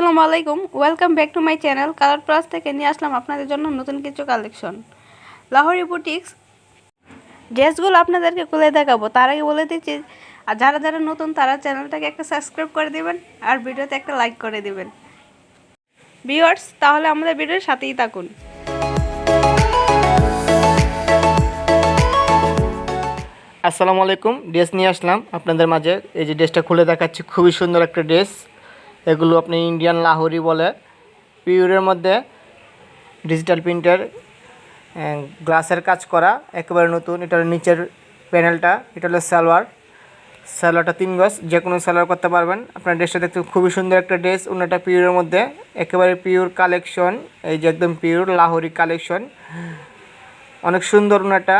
আসসালামু আলাইকুম। Welcome back to my channel colour plus থেকে নিয়ে আসলাম আপনাদের জন্য নতুন কিছু কালেকশন লাহোরি বুটিক্স ড্রেসগুলো আপনাদেরকে খুলে দেখাবো। তার আগে বলে দিচ্ছি, আর যারা যারা নতুন, তারা চ্যানেলটাকে একটা সাবস্ক্রাইব করে দিবেন, আর ভিডিওতে একটা লাইক করে দিবেন। ভিউয়ার্স তাহলে আমাদের ভিডিওর সাথেই থাকুন। আসসালামু আলাইকুম। ড্রেস নিয়ে আসলাম। আপনাদের মাঝে এই যে ড্রেসটা খুলে দেখাচ্ছি, খুবই সুন্দর একটা ড্রেস এগুলো আপনি ইন্ডিয়ান লাহোরি বলে। পিওরের মধ্যে ডিজিটাল প্রিন্টের গ্লাসের কাজ করা, একেবারে নতুন। এটার নিচের প্যানেলটা এটা হলো সালোয়ার। সালোয়ারটা তিন গজ যে কোনো সালোয়ার করতে পারবেন। আপনার ড্রেসটা দেখতে খুবই সুন্দর একটা ড্রেস অন্যটা পিওরের মধ্যে। একেবারে পিওর কালেকশন এই যে একদম পিওর লাহোরি কালেকশন অনেক সুন্দর ওনাটা,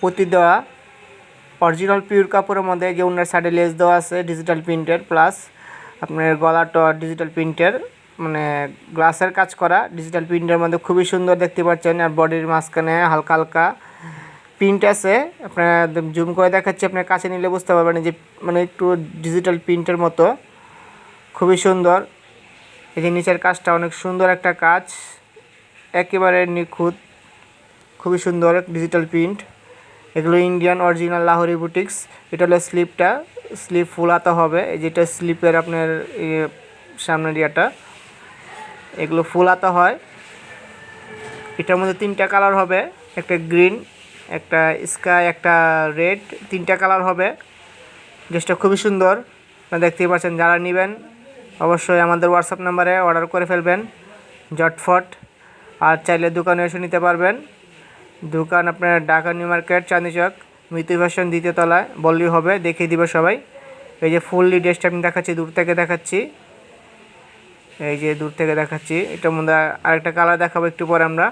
পুঁতি দেওয়া। অরিজিনাল পিওর কাপড়ের মধ্যে যে ওনার সাইডে লেস দেওয়া আছে ডিজিটাল প্রিন্টের প্লাস আপনার গলাটা ডিজিটাল প্রিন্টের মানে গ্লাসের কাজ করা ডিজিটাল প্রিন্টের মধ্যে খুবই সুন্দর দেখতে পাচ্ছেন, আর বডির মাঝখানে হালকা হালকা প্রিন্ট আছে। আপনার জুম করে দেখাচ্ছি আপনার কাছে নিলে বুঝতে পারবেন যে মানে একটু ডিজিটাল প্রিন্টের মতো। খুবই সুন্দর। এই যে নিচের কাজটা অনেক সুন্দর একটা কাজ। একেবারে নিখুঁত। খুবই সুন্দর ডিজিটাল প্রিন্ট এগুলো ইন্ডিয়ান অরিজিনাল লাহোরি বুটিক্স এটা হলো স্লিপটা স্লিপ ফুলাতে হবে। এই যেটা স্লিপের আপনার সামনের ইয়েটা, এগুলো ফুলাতে হয়। এটার মধ্যে তিনটা কালার হবে, একটা গ্রিন একটা স্কাই একটা রেড তিনটা কালার হবে। ড্রেসটা খুবই সুন্দর। আপনারা দেখতেই পাচ্ছেন, যারা নেবেন, অবশ্যই আমাদের হোয়াটসঅ্যাপ নাম্বারে অর্ডার করে ফেলবেন। জটফট। আর চাইলে দোকানে এসে নিতে পারবেন। দোকান আপনার ঢাকা নিউ মার্কেট চাঁদনি চক মৃত্যু ভাষণ দ্বিতীয় তলায়। বললেই হবে, দেখিয়ে দিবে সবাই। এই যে ফুললি ড্রেসটা আমি দেখাচ্ছি, দূর থেকে দেখাচ্ছি। এই যে দূর থেকে দেখাচ্ছি এটার মধ্যে আরেকটা কালার দেখাবো একটু পরে আমরা।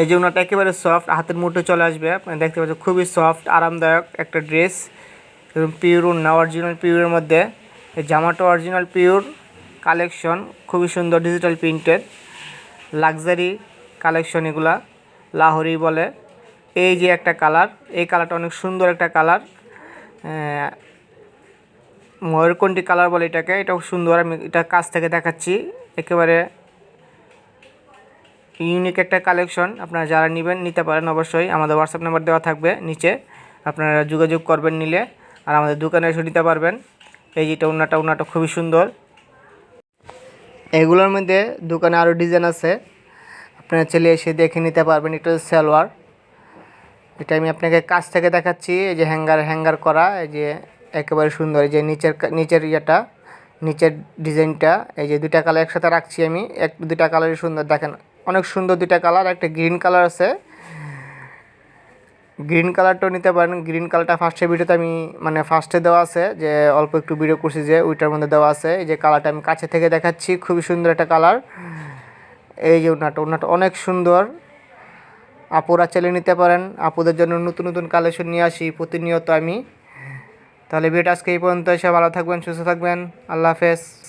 এই যে ওনাটা একেবারে সফট হাতের মুঠো চলে আসবে। আপনি দেখতে পাচ্ছেন, খুবই সফট আরামদায়ক একটা ড্রেস পিওর না অরিজিনাল পিওরের মধ্যে। এই জামাটা অরিজিনাল পিওর কালেকশন খুবই সুন্দর ডিজিটাল প্রিন্টের লাক্সারি কালেকশন এগুলা। লাহোরি বলে। এই যে একটা কালার, এই কালারটা অনেক সুন্দর একটা কালার। ময়ূরকণ্ঠী কালার বলে এটাকে, এটাও সুন্দর, আমি এটা কাছ থেকে দেখাচ্ছি। একেবারে ইউনিক একটা কালেকশন আপনারা যারা নেবেন, নিতে পারেন অবশ্যই। আমাদের হোয়াটসঅ্যাপ নাম্বার দেওয়া থাকবে নিচে, আপনারা যোগাযোগ করবেন নিলে, আর আমাদের দোকানে এসে নিতে পারবেন। এই যেটা উন্নাটা উন্নাটা খুবই সুন্দর। এগুলোর মধ্যে দোকানে আরও ডিজাইন আছে। আপনারা চলে এসে দেখে নিতে পারবেন এটা সালোয়ার। এটা আমি আপনাকে কাছ থেকে দেখাচ্ছি, এই যে হ্যাঙ্গার হ্যাঙ্গার করা, এই যে একেবারে সুন্দর, এই যে নিচের নিচের ইয়েটা, নিচের ডিজাইনটা, এই যে দুইটা কালার একসাথে রাখছি আমি, এক, দুইটা কালারই সুন্দর, দেখেন অনেক সুন্দর দুইটা কালার, একটা গ্রিন কালার আছে। গ্রিন কালারটাও নিতে পারেন, গ্রিন কালারটা ফার্স্টের ভিডিওতে আমি মানে ফার্স্টে দেওয়া আছে, যে অল্প একটু ভিডিও করছি যে, ওইটার মধ্যে দেওয়া আছে, এই যে কালারটা আমি কাছে থেকে দেখাচ্ছি, খুবই সুন্দর একটা কালার। এই যে ওনাটা ওনাটা অনেক সুন্দর। আপুরা চাইলে নিতে পারেন। আপুদের জন্য নতুন নতুন কালেকশন নিয়ে আসি, প্রতিনিয়ত আমি। তাহলে ভিডিওটা আজকে এই পর্যন্ত এসে ভালো থাকবেন, সুস্থ থাকবেন। আল্লাহ হাফেজ।